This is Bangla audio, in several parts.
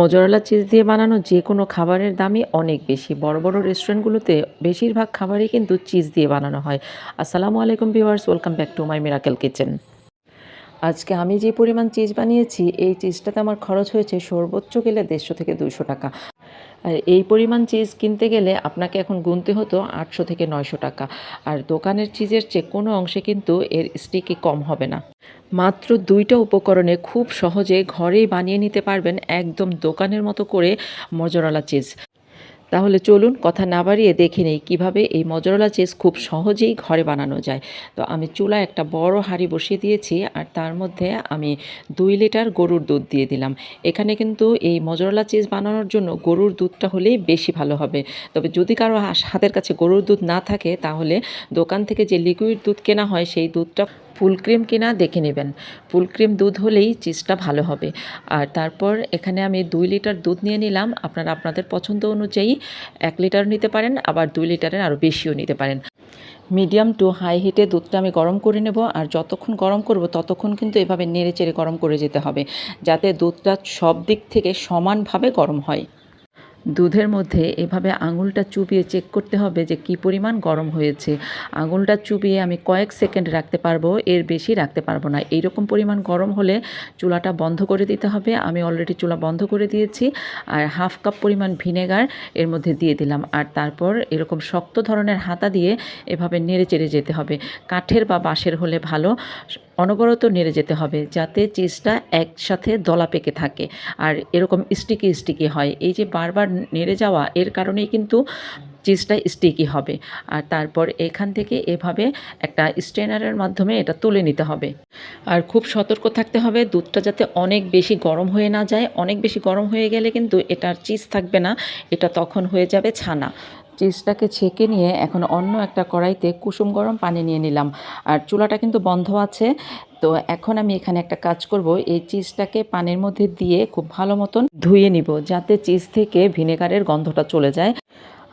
মোজারেলা চিজ দিয়ে বানানো যে কোনো খাবারের দামই অনেক বেশি। বড় বড় রেস্টুরেন্টগুলোতে বেশিরভাগ খাবারই কিন্তু চিজ দিয়ে বানানো হয়। আসসালামু আলাইকুম viewers, welcome back to my Miracle Kitchen. আজকে আমি যে পরিমাণ চিজ বানিয়েছি, এই চিজটাতে আমার খরচ হয়েছে সর্বোচ্চ গেলে দেড়শো থেকে দুশো টাকা। আর এই পরিমাণ চিজ কিনতে গেলে আপনাকে এখন গুনতে হতো আটশো থেকে নয়শো টাকা। আর দোকানের চিজের চেয়ে কোনো অংশে কিন্তু এর স্টিকি কম হবে না। মাত্র দুইটা উপকরণে খুব সহজে ঘরেই বানিয়ে নিতে পারবেন একদম দোকানের মতো করে মজরালা চিজ। তাহলে চলুন কথা না বাড়িয়ে দেখে নেই কীভাবে এই মজরলা চিজ খুব সহজেই ঘরে বানানো যায়। তো আমি চুলায় একটা বড় হাঁড়ি বসিয়ে দিয়েছি আর তার মধ্যে আমি দুই লিটার গরুর দুধ দিয়ে দিলাম। এখানে কিন্তু এই মজরলা চিজ বানানোর জন্য গরুর দুধটা হলেই বেশি ভালো হবে। তবে যদি কারও হাতের কাছে গরুর দুধ না থাকে, তাহলে দোকান থেকে যে লিকুইড দুধ কেনা হয়, সেই দুধটা ফুল ক্রিম কিনা দেখে নেবেন। ফুল ক্রিম দুধ হলেই চিজটা ভালো হবে। আর তারপর এখানে আমি দুই লিটার দুধ নিয়ে নিলাম। আপনারা আপনাদের পছন্দ অনুযায়ী এক লিটার নিতে পারেন, আবার দুই লিটারের আরও বেশিও নিতে পারেন। মিডিয়াম টু হাই হিটে দুধটা আমি গরম করে নেব, আর যতক্ষণ গরম করব ততক্ষণ কিন্তু এভাবে নেড়ে চেড়ে গরম করে যেতে হবে, যাতে দুধটা সব দিক থেকে সমানভাবে গরম হয়। দুধের মধ্যে এভাবে আঙুলটা চুবিয়ে চেক করতে হবে যে কি পরিমাণ গরম হয়েছে। আঙুলটা চুবিয়ে আমি কয়েক সেকেন্ড রাখতে পারব, এর বেশি রাখতে পারব না। এইরকম পরিমাণ গরম হলে চুলাটা বন্ধ করে দিতে হবে। আমি অলরেডি চুলা বন্ধ করে দিয়েছি আর হাফ কাপ পরিমাণ ভিনেগার এর মধ্যে দিয়ে দিলাম। আর তারপর এরকম শক্ত ধরনের হাতা দিয়ে এভাবে নেড়ে চেড়ে যেতে হবে। কাঠের বা বাঁশের হলে ভালো। অনবরত নেড়ে যেতে হবে যাতে চিজটা একসাথে দলা পেকে থাকে। আর এরকম স্টিকি স্টিকি হয়। এই যে বারবার নেড়ে যাওয়া, এর কারণেই কিন্তু চিজটা স্টিকি হবে। আর তারপর এখান থেকে এভাবে একটা স্ট্রেনারের মাধ্যমে এটা তুলে নিতে হবে। আর খুব সতর্ক থাকতে হবে, দুধটা যাতে অনেক বেশি গরম হয়ে না যায়। অনেক বেশি গরম হয়ে গেলে কিন্তু এটার চিজ থাকবে না। এটা তখন হয়ে যাবে ছানা। চিজটাকে ছেঁকে নিয়ে এখন অন্য একটা কড়াইতে কুসুম গরম পানি নিয়ে নিলাম। আর চুলাটা কিন্তু বন্ধ আছে, তো এখন আমি এখানে একটা কাজ করব। এই চিজটাকে পানির মধ্যে দিয়ে খুব ভালো মতন ধুয়ে নিব, যাতে চিজ থেকে ভিনেগারের গন্ধটা চলে যায়।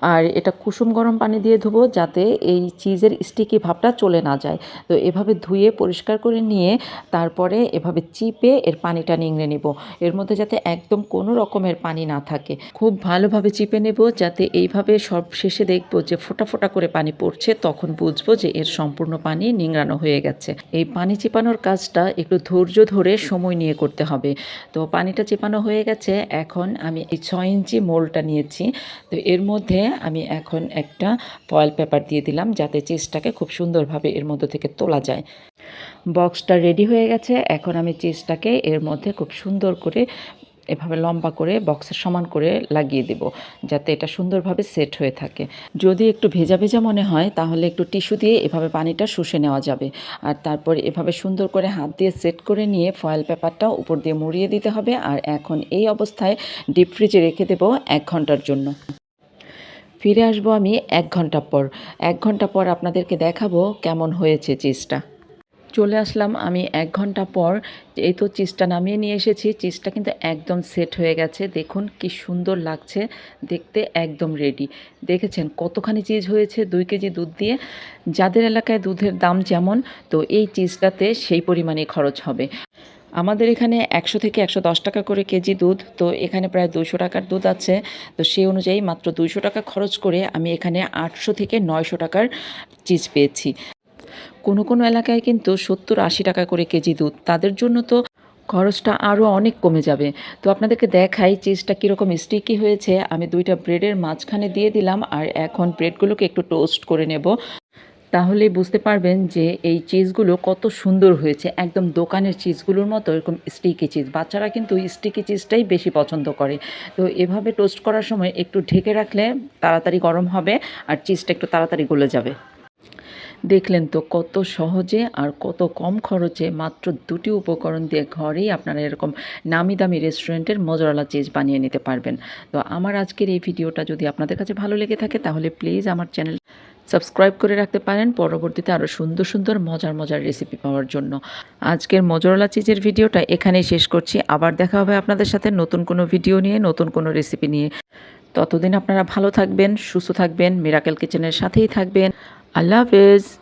আর এটা কুসুম গরম পানি দিয়ে ধুবো যাতে এই চিজের স্টিকি ভাবটা চলে না যায়। তো এভাবে ধুয়ে পরিষ্কার করে নিয়ে তারপরে এভাবে চিপে এর পানিটা নিংড়ে নেব। এর মধ্যে যাতে একদম কোনো রকমের পানি না থাকে। খুব ভালোভাবে চিপে নেব যাতে এইভাবে সব শেষে দেখব যে ফোটা ফোটা করে পানি পড়ছে, তখন বুঝব যে এর সম্পূর্ণ পানি নিংড়ানো হয়ে গেছে। এই পানি চিপানোর কাজটা একটু ধৈর্য ধরে সময় নিয়ে করতে হবে। তো পানিটা চিপানো হয়ে গেছে, এখন আমি এই ছয় ইঞ্চি মোলটা নিয়েছি। তো এর মধ্যে আমি এখন একটা ফয়েল পেপার দিয়ে দিলাম যাতে চিজটাকে খুব সুন্দরভাবে এর মধ্যে থেকে তোলা যায়। বক্সটা রেডি হয়ে গেছে। এখন আমি চিজটাকে এর মধ্যে খুব সুন্দর করে এভাবে লম্বা করে বক্সের সমান করে লাগিয়ে দেব যাতে এটা সুন্দরভাবে সেট হয়ে থাকে। যদি একটু ভেজা ভেজা মনে হয় তাহলে একটু টিস্যু দিয়ে এভাবে পানিটা শুষে নেওয়া যাবে। আর তারপর এভাবে সুন্দর করে হাত দিয়ে সেট করে নিয়ে ফয়েল পেপারটা উপর দিয়ে মুড়িয়ে দিতে হবে। আর এখন এই অবস্থায় ডিপ ফ্রিজে রেখে দেবো এক ঘণ্টার জন্য। ফিরে আসব আমি এক ঘণ্টা পর। এক ঘণ্টা পর আপনাদেরকে দেখাবো কেমন হয়েছে চিজটা। চলে আসলাম আমি এক ঘণ্টা পর। এই তো চিজটা নামিয়ে নিয়ে এসেছি। চিজটা কিন্তু একদম সেট হয়ে গেছে। দেখুন কি সুন্দর লাগছে। দেখতে একদম রেডি দেখেছেন কতখানি চিজ হয়েছে দুই কেজি দুধ দিয়ে? যাদের এলাকায় দুধের দাম যেমন, তো এই চিজটাতে সেই পরিমাণে খরচ হবে। আমাদের এখানে একশো থেকে একশো দশ টাকা করে কেজি দুধ, তো এখানে প্রায় দুশো টাকার দুধ আছে। তো সেই অনুযায়ী মাত্র দুইশো টাকা খরচ করে আমি এখানে আটশো থেকে নয়শো টাকার চিজ পেয়েছি। কোনো কোনো এলাকায় কিন্তু সত্তর আশি টাকা করে কেজি দুধ, তাদের জন্য তো খরচটা আরও অনেক কমে যাবে। তো আপনাদেরকে দেখাই চিজটা কীরকম স্টিকি হয়েছে। আমি দুইটা ব্রেডের মাঝখানে দিয়ে দিলাম আর এখন ব্রেডগুলোকে একটু টোস্ট করে নেব। তাহলেই বুঝতে পারবেন যে এই চিজগুলো কত সুন্দর হয়েছে। একদম দোকানের চিজগুলোর মতো এরকম স্টিকি চিজ। বাচ্চারা কিন্তু স্টিকি চিজটাই বেশি পছন্দ করে। তো এভাবে টোস্ট করার সময় একটু ঢেকে রাখলে তাড়াতাড়ি গরম হবে আর চিজটা একটু তাড়াতাড়ি গলে যাবে। দেখলেন তো কত সহজে আর কত কম খরচে মাত্র দুটি উপকরণ দিয়ে ঘরেই আপনারা এরকম নামি দামি রেস্টুরেন্টের মজরালা চিজ বানিয়ে নিতে পারবেন। তো আমার আজকের এই ভিডিওটা যদি আপনাদের কাছে ভালো লেগে থাকে তাহলে প্লিজ আমার চ্যানেল সাবস্ক্রাইব করে রাখতে পারেন। পরবর্তীতে আরও সুন্দর সুন্দর, মজার মজার রেসিপি পাওয়ার জন্য। আজকের মজরলা চিজের ভিডিওটা এখানেই শেষ করছি। আবার দেখা হবে আপনাদের সাথে নতুন কোনো ভিডিও নিয়ে, নতুন কোনো রেসিপি নিয়ে। ততদিন আপনারা ভালো থাকবেন, সুস্থ থাকবেন মিরাকেল কিচেনের সাথেই থাকবেন। আল্লাহ হাফেজ।